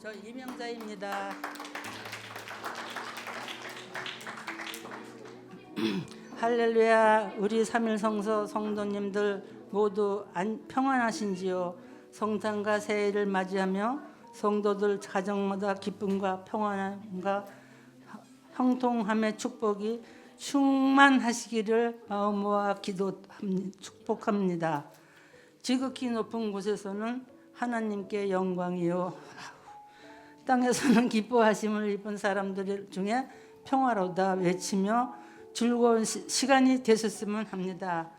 저 이명자입니다. 할렐루야 우리 삼일 성서 성도님들 모두 안, 평안하신지요 성탄과 새해를 맞이하며 성도들 가정마다 기쁨과 평안함과 형통함의 축복이 충만하시기를 마음 모아 기도 축복합니다. 지극히 높은 곳에서는 하나님께 영광이요 땅에서는 기뻐하심을 입은 사람들 중에 평화로다 외치며 즐거운 시, 시간이 되셨으면 합니다.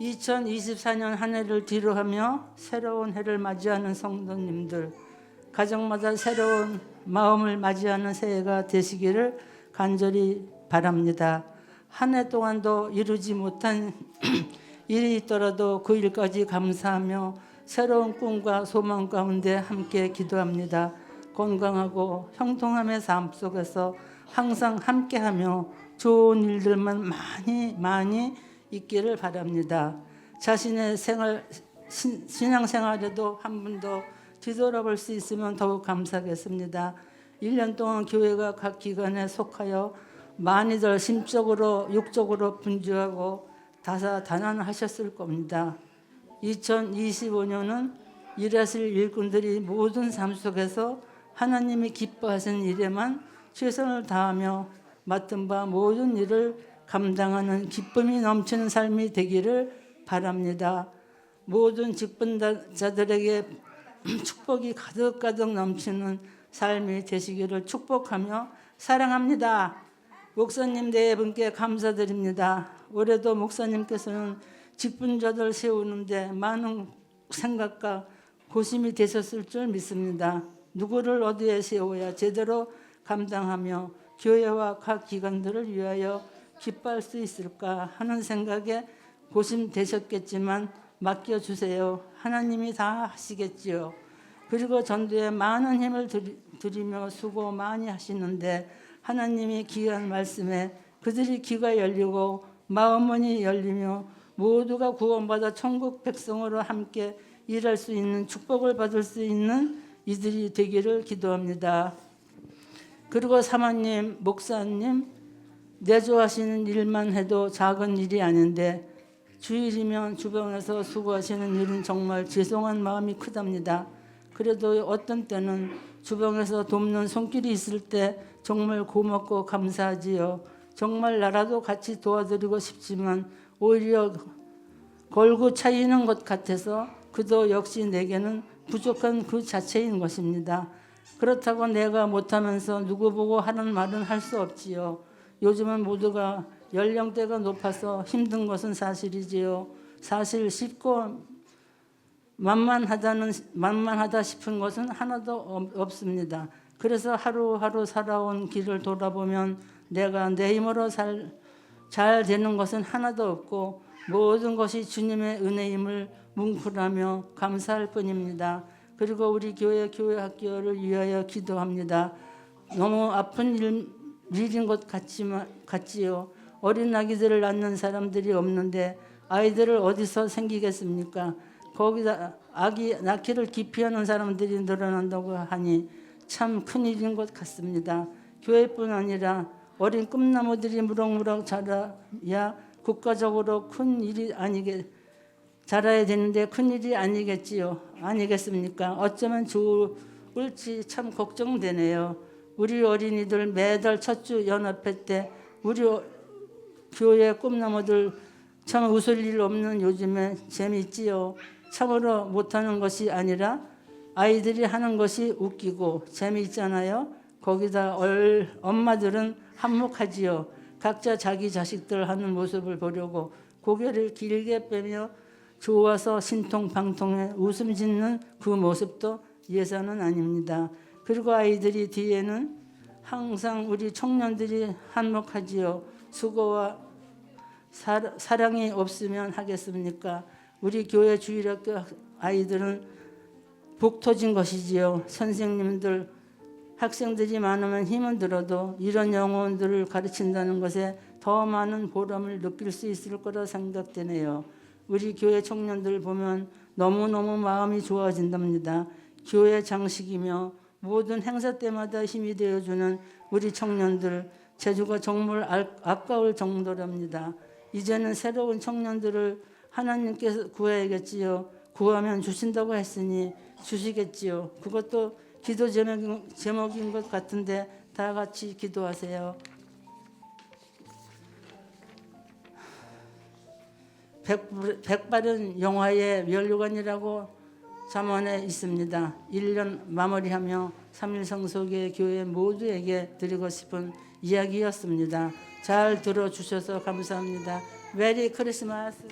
2024년 한 해를 뒤로하며 새로운 해를 맞이하는 성도님들 가정마다 새로운 마음을 맞이하는 새해가 되시기를 간절히 바랍니다. 한 해 동안도 이루지 못한 일이 있더라도 그 일까지 감사하며 새로운 꿈과 소망 가운데 함께 기도합니다. 건강하고 형통함의 삶 속에서 항상 함께하며 좋은 일들만 많이 많이 있기를 바랍니다. 자신의 생활 신, 신앙생활에도 한 번 더 뒤돌아볼 수 있으면 더욱 감사하겠습니다. 1년 동안 교회가 각 기관에 속하여 많이들 심적으로 육적으로 분주하고 다사다난하셨을 겁니다. 2025년은 일하실 일꾼들이 모든 삶 속에서 하나님이 기뻐하시는 일에만 최선을 다하며 맡은 바 모든 일을 감당하는 기쁨이 넘치는 삶이 되기를 바랍니다. 모든 직분자들에게 축복이 가득가득 넘치는 삶이 되시기를 축복하며 사랑합니다. 목사님 네 분께 감사드립니다. 올해도 목사님께서는 직분자들 세우는데 많은 생각과 고심이 되셨을 줄 믿습니다. 누구를 어디에 세워야 제대로 감당하며 교회와 각 기관들을 위하여 기뻐할 수 있을까 하는 생각에 고심되셨겠지만 맡겨주세요. 하나님이 다 하시겠지요. 그리고 전도에 많은 힘을 들이며 수고 많이 하시는데 하나님이 귀한 말씀에 그들이 귀가 열리고 마음문이 열리며 모두가 구원받아 천국 백성으로 함께 일할 수 있는 축복을 받을 수 있는 이들이 되기를 기도합니다. 그리고 사모님, 목사님, 내조하시는 일만 해도 작은 일이 아닌데 주일이면 주변에서 수고하시는 일은 정말 죄송한 마음이 크답니다. 그래도 어떤 때는 주변에서 돕는 손길이 있을 때 정말 고맙고 감사하지요. 정말 나라도 같이 도와드리고 싶지만 오히려 걸고 차이는 것 같아서 그도 역시 내게는 부족한 그 자체인 것입니다. 그렇다고 내가 못하면서 누구 보고 하는 말은 할 수 없지요. 요즘은 모두가 연령대가 높아서 힘든 것은 사실이지요. 사실 쉽고 만만하다는 만만하다 싶은 것은 하나도 없습니다. 그래서 하루하루 살아온 길을 돌아보면 내가 내 힘으로 살, 잘 되는 것은 하나도 없고 모든 것이 주님의 은혜임을 뭉클하며 감사할 뿐입니다. 그리고 우리 교회 교회 학교를 위하여 기도합니다. 너무 아픈 일, 일인 것 같지만 같지요. 어린 아기들을 낳는 사람들이 없는데 아이들을 어디서 생기겠습니까? 거기다 아기 낳기를 기피하는 사람들이 늘어난다고 하니 참 큰 일인 것 같습니다. 교회뿐 아니라 어린 꿈나무들이 무럭무럭 자라야 국가적으로 큰 일이 아니게 자라야 되는데 큰 일이 아니겠지요. 아니겠습니까? 어쩌면 좋을지 참 걱정되네요. 우리 어린이들 매달 첫 주 연합회 때 우리 교회 꿈나무들 참 웃을 일 없는 요즘에 재미있지요. 참으로 못하는 것이 아니라 아이들이 하는 것이 웃기고 재미있잖아요. 거기다 얼, 엄마들은 한몫하지요. 각자 자기 자식들 하는 모습을 보려고 고개를 길게 빼며 좋아서 신통방통해 웃음 짓는 그 모습도 예사는 아닙니다. 그리고 아이들이 뒤에는 항상 우리 청년들이 한몫하지요. 수고와 사, 사랑이 없으면 하겠습니까? 우리 교회 주일학교 아이들은 복 터진 것이지요. 선생님들 학생들이 많으면 힘은 들어도 이런 영혼들을 가르친다는 것에 더 많은 보람을 느낄 수 있을 거라 생각되네요. 우리 교회 청년들 보면 너무너무 마음이 좋아진답니다. 교회 장식이며 모든 행사 때마다 힘이 되어주는 우리 청년들 제주가 정말 알- 아까울 정도랍니다. 이제는 새로운 청년들을 하나님께서 구해야겠지요. 구하면 주신다고 했으니 주시겠지요. 그것도 기도 제목인, 것 같은데 다 같이 기도하세요. 백- 백발은 영화의 면류관이라고 잠언에 있습니다. 1년 마무리하며 3일 성소교회 교회 모두에게 드리고 싶은 이야기였습니다. 잘 들어주셔서 감사합니다. 메리 크리스마스.